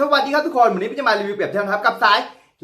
สวัสดีครับทุกคน วันนี้พี่จะมารีวิวเปรียบเทียบนะครับกับสาย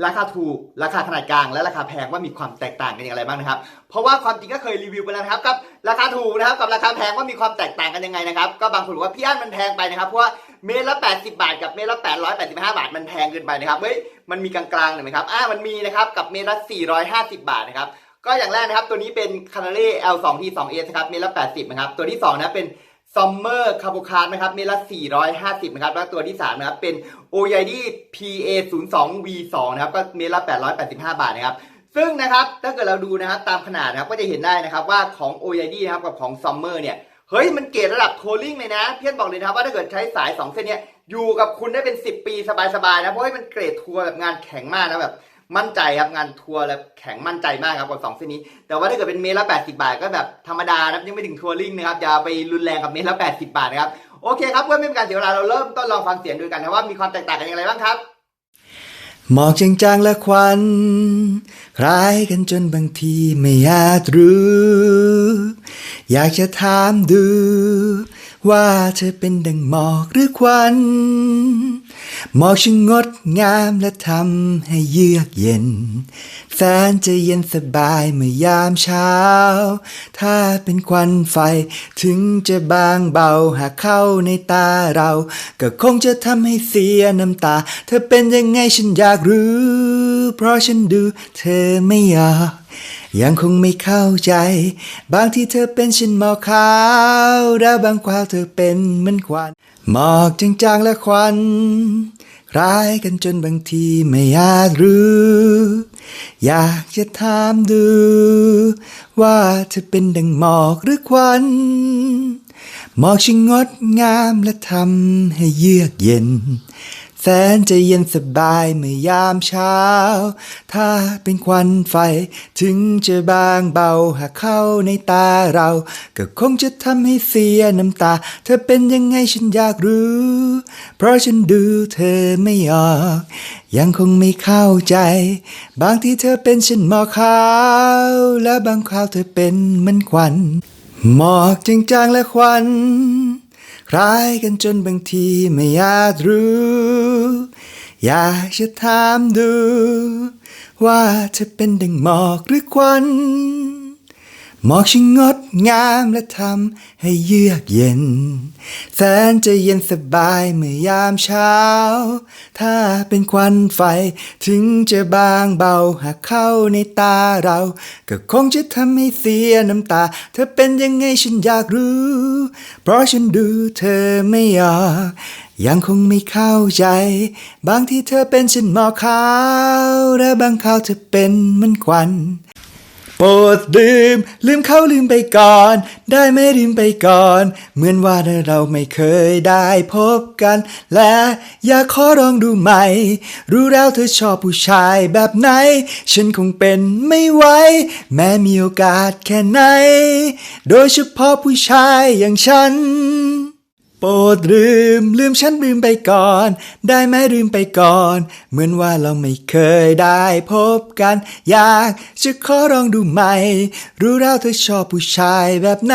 ราคาถูก ราคาขนาดกลาง และราคาแพงว่ามีความแตกต่างกันอย่างไรบ้างนะครับ เพราะว่าความจริงก็เคยรีวิวไปแล้วนะครับกับราคาถูกนะครับกับราคาแพงว่ามีความแตกต่างกันยังไงนะครับก็บางคนบอกว่าพี่อั้นมันแพงไปนะครับเพราะว่าเมตรละ80 บาทกับเมตรละ885 บาท มันแพงเกินไปนะครับเฮ้ยมันมีกลางๆหน่อยไหมครับอ่ามันมีนะครับกับเมตรละ450 บาทนะครับก็อย่างแรกนะครับตัวนี้เป็นคานาเล่ L2T 2S นะครับเมตรละ80นะครับตัวที่สองนะเป็น ซัมเมอร์คาโบคาร์นะครับเมละ450 นะครับ แล้วตัวที่ 3 นะครับ เป็น o y d PA 0 2 V 2นะครับ ก็เมละ885 บาทนะครับ ซึ่งนะครับ ถ้าเกิดเราดูนะครับ ตามขนาดนะครับ ก็จะเห็นได้นะครับว่าของ o y d นะครับ กับของซัมเมอร์เนี่ย เฮ้ย มันเกรดระดับโทลลิ่งเลยนะ เพียนบอกเลยนะครับว่าถ้าเกิดใช้สาย 2 เส้นเนี้ย อยู่กับคุณได้เป็น 10 ปีสบายๆนะ เพราะว่ามันเกรดทัวร์แบบงานแข็งมากนะแบบ มั่นใจครับงานทัวร์แล้วแข็งมั่นใจมากครับกับสองเส้นนี้ แต่ว่าถ้าเกิดเป็นเมตรละ80 บาทก็แบบธรรมดานะยังไม่ถึงทัวริงนะครับอย่าไปรุนแรงกับเมตรละ80 บาทนะครับโอเคครับเพื่อไม่เป็นการเสียเวลาเราเริ่มต้นลองฟังเสียงดูกันนะว่ามีความแตกต่างกันอย่างไรบ้างครับหมอกจางๆและควัน คล้ายกันจนบางทีไม่อยาจรู้ อยากจะถามดู ว่าเธอเป็นดังหมอกหรือควัน หมอกช่างงดงามและทำให้เยือกเย็น แสนจะเย็นสบายเมื่อยามเช้า ถ้าเป็นควันไฟถึงจะบางเบาหากเข้าในตาเรา ก็คงจะทำให้เสียน้ำตา เธอเป็นยังไงฉันอยากรู้ เพราะฉันดูเธอไม่ออก ยังคงไม่เข้าใจ บางที่เธอเป็นฉันหมอกขาวแล้วบางคราวเธอเป็นเหมือนควันหมอกจางๆและควันคล้ายกันจนบางทีไม่อาจรู้ อยากจะถามดู ว่าเธอเป็นดังหมอกหรือควันหมอกช่างงดงามและทำให้เยือกเย็น แสนจะเย็นสบายเมื่อยามเช้า ถ้าเป็นควันไฟ ถึงจะบางเบาหากเข้าในตาเรา ก็คงจะทำให้เสียน้ำตา เธอเป็นยังไงฉันอยากรู้ เพราะฉันดูเธอไม่ออก ยังคงไม่เข้าใจ บางที่เธอเป็นฉันหมอกขาว และบางคราวเธอเป็นเหมือนควันหมอกจางๆและควัน คล้ายกันจนบางทีไม่อาจรู้ อยากจะถามดู ว่าเธอเป็นดังหมอกหรือควัน หมอกช่างงดงามและทำให้เยือกเย็น แสนจะเย็นสบายเมื่อยามเช้า ถ้าเป็นควันไฟถึงจะบางเบาหากเข้าในตาเรา ก็คงจะทำให้เสียน้ำตา เธอเป็นยังไงฉันอยากรู้ เพราะฉันดูเธอไม่ออกยังคงไม่เข้าใจ บางที่เธอเป็นฉันหมอกขาว และบางคราวเธอเป็นเหมือนควัน โปรดลืมลืมเขาลืมไปก่อน ได้ไหมลืมไปก่อน เหมือนว่าเราไม่เคยได้พบกัน และอยากขอลองดูใหม่ รู้แล้วเธอชอบผู้ชายแบบไหน ฉันคงเป็นไม่ไหวแม้มีโอกาสแค่ไหน โดยเฉพาะผู้ชายอย่างฉัน ปรดลืมลืมฉันลืมไปก่อน ได้ไหมลืมไปก่อน เหมือนว่าเราไม่เคยได้พบกัน อยากจะขอลองดูใหม่ รู้แล้วเธอชอบผู้ชายแบบไหน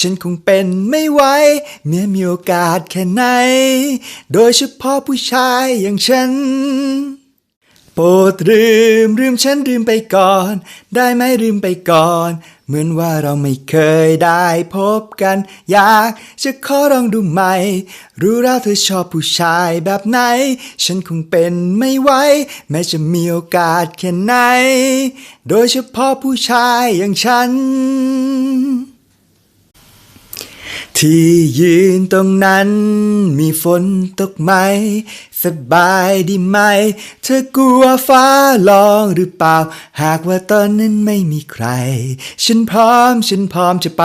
ฉันคงเป็นไม่ไหวเมื่อมีโอกาสแค่ไหน โดยเฉพาะผู้ชายอย่างฉันโปรดลืมลืมฉันลืมไปก่อน ได้ไหมลืมไปก่อน เหมือนว่าเราไม่เคยได้พบกัน อยากจะขอลองดูใหม่ รู้แล้วเธอชอบผู้ชายแบบไหน ฉันคงเป็นไม่ไหวแม้จะมีโอกาสแค่ไหน โดยเฉพาะผู้ชายอย่างฉัน ที่ยืนตรงนั้นมีฝนตกไหม สบายดีไหม เธอกลัวฟ้าลองหรือเปล่า หากว่าตอนนั้นไม่มีใคร ฉันพร้อมฉันพร้อมจะไป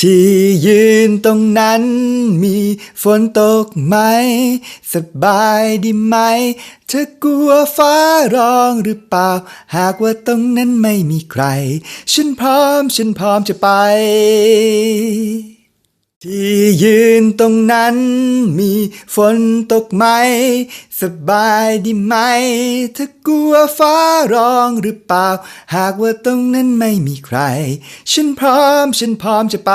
ที่ยืนตรงนั้นมีฝนตกไหม สบายดีไหม เธอกลัวฟ้าร้องหรือเปล่า หากว่าตรงนั้นไม่มีใคร ฉันพร้อมฉันพร้อมจะไป ที่ยืนตรงนั้นมีฝนตกไหม สบายดีไหมถ้ากลัวฟ้าร้องหรือเปล่า หากว่าตรงนั้นไม่มีใคร ฉันพร้อมฉันพร้อมจะไป